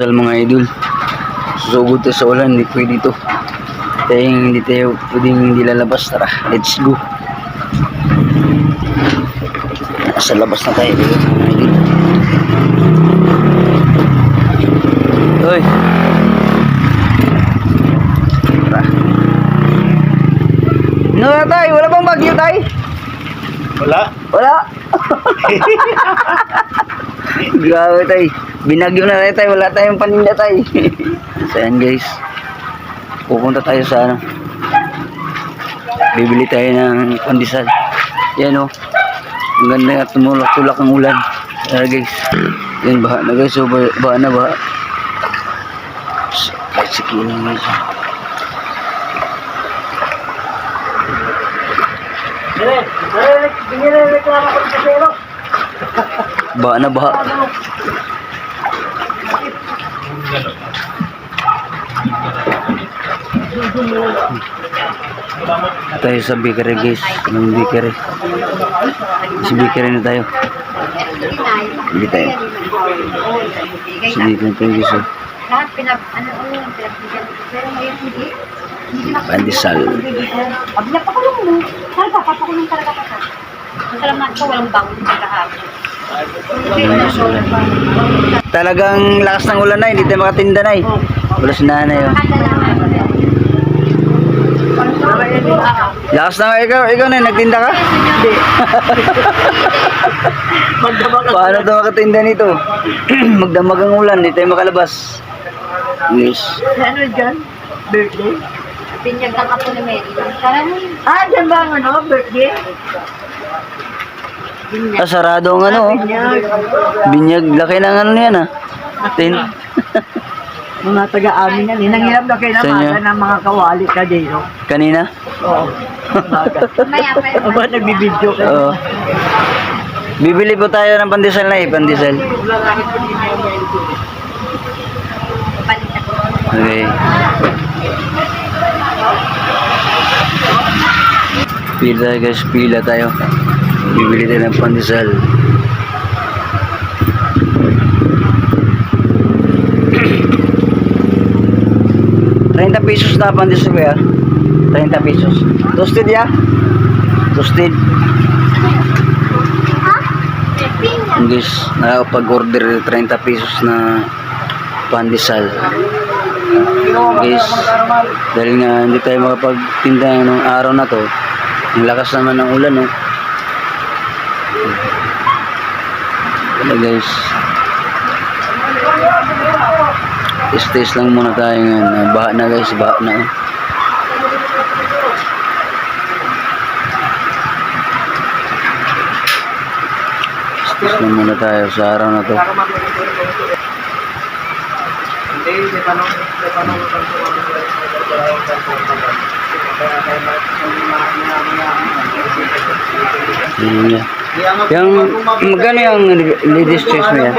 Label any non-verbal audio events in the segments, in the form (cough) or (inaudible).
Sal mga idol. Susugod tayo sa ulan, hindi pwede ito. Tayo hindi tayo pwedeng hindi lalabas. Tara, let's go. Sa labas na tayo. Mga idol. Hoy. Tara. Ano na tayo? Wala bang bagyo tayo? Wala. Wala. (laughs) Grabe tay. Binagyo na tayo tay. Wala tayong paninda tay. so yan guys. Pupunta tayo sa ano. Bibili tayo ng pandesal. Yan o. Ang ganda at tumulak-tulak ang ulan. Yan guys. Yan baha na guys. So baha, baha na baha. Kahit si Kino guys. Baha na baha. Tayo sa bakery guys ng bakery sa bakery na tayo hindi tayo sa bakery tayo guys oh. Lahat pinag, ano, ano, pinagbigyan. Pero ngayon hindi. Na Pandesal. Sabi niya, pakulong mo. Pa, papakulong talaga ka. Na ito, walang bangon sa kahapon. Na talagang lakas ng ulan na hindi tayo makatinda na eh wala si nanay oh. Lakas na ikaw ikaw na nagtinda ka hindi (laughs) paano tayo makatinda nito (clears throat) magdamag ang ulan hindi tayo makalabas yes Ano dyan? Birthday? Pinyag ng kapo ni Mary. Ah, dyan ba ang ano? Birthday? ah, sarado ang ano oh. Binyag laki ng ano yan ah tin Mga taga-amin yan. eh. Nanghiram na kayo Sa inyo? naman ng mga kawali ka dito. kanina Oo. Maya pa yun. Aba, nagbibidyo ka. Oo. Bibili po tayo ng pandesal na eh, pandesal. Okay. Pila guys, pila tayo. Bibili tayo ng pandesal. Treinta pesos na pandesal kuya. 30 pesos. Toasted ya? Toasted. Guys, nakapag-order 30 pesos na pandesal. Guys, dahil nga hindi tayo makapagtinda ng araw na to, ang lakas naman ng ulan, no? Wala guys. Stays lang muna tayo ngayon. Baha na guys, baha na. oh. Stays lang muna tayo sa araw na to. Hindi, may tanong, may tanong Yun nga. Yung, magkano yung ladies choice mo yan?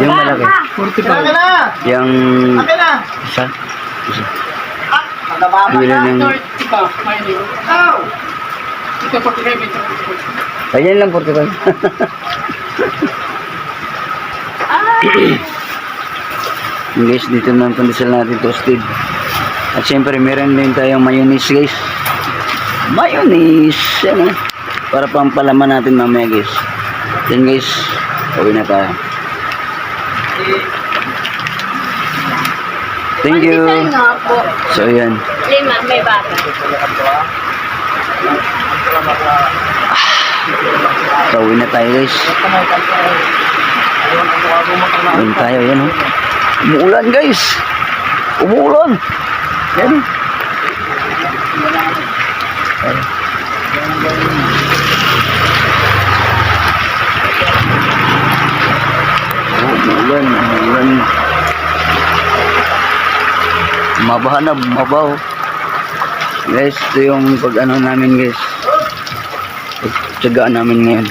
Yung malaki. 45. na! Yung Akin na! isa? Isa. Bili ng... Ikaw! Ayan lang, 45. Yung guys, dito na ang pandesal natin toasted. At syempre, meron din tayong mayonnaise guys. Mayonnaise! Yan eh. Para pampalaman natin mamaya guys. Yan guys, uwi na tayo. Thank you. So, yan. Lima, may bata. So, uwi na tayo guys. Uwi tayo, yan oh. Umuulan guys. Umuulan. Yan. Ayan. Oh, umuulan, umuulan. Mabaha na, mabaw. Guys, ito yung pag ano namin guys. Pagtsagaan namin ngayon.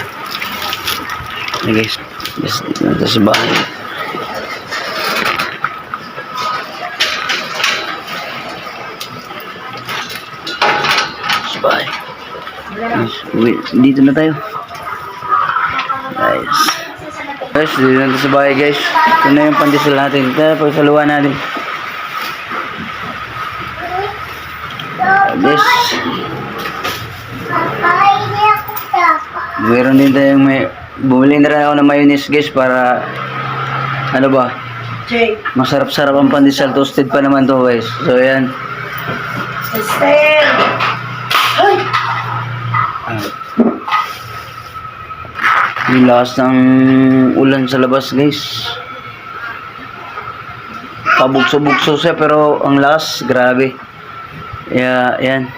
Hey guys, guys, dito sa bahay. Sa. Guys, uwi, dito na tayo. Guys. Guys, dito na sa bahay guys. Ito na yung pandesal natin. Na pagsaluhan natin. Guys, meron din tayong may... Bumili na rin ako ng mayonnaise guys para... Ano ba? Masarap-sarap ang pandesal. Toasted pa naman to guys. So yan. Sister. Ay! Yung lakas ng ulan sa labas guys. Pabugso-bugso siya pero ang lakas, grabe. Yeah, yan.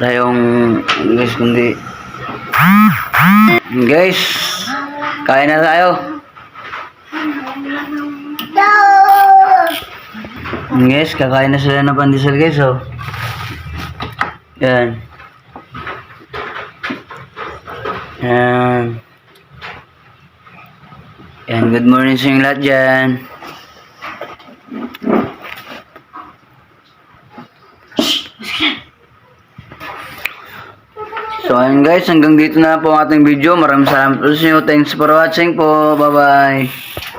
Tayong guys kundi guys kain na tayo. Guys kakain na sila ng pandesal guys oh. Yan. Yan. Yan good morning sa inyong lahat dyan So ayun guys, hanggang dito na po ang ating video. Maraming salamat po sa inyo. Thanks for watching po. Bye-bye.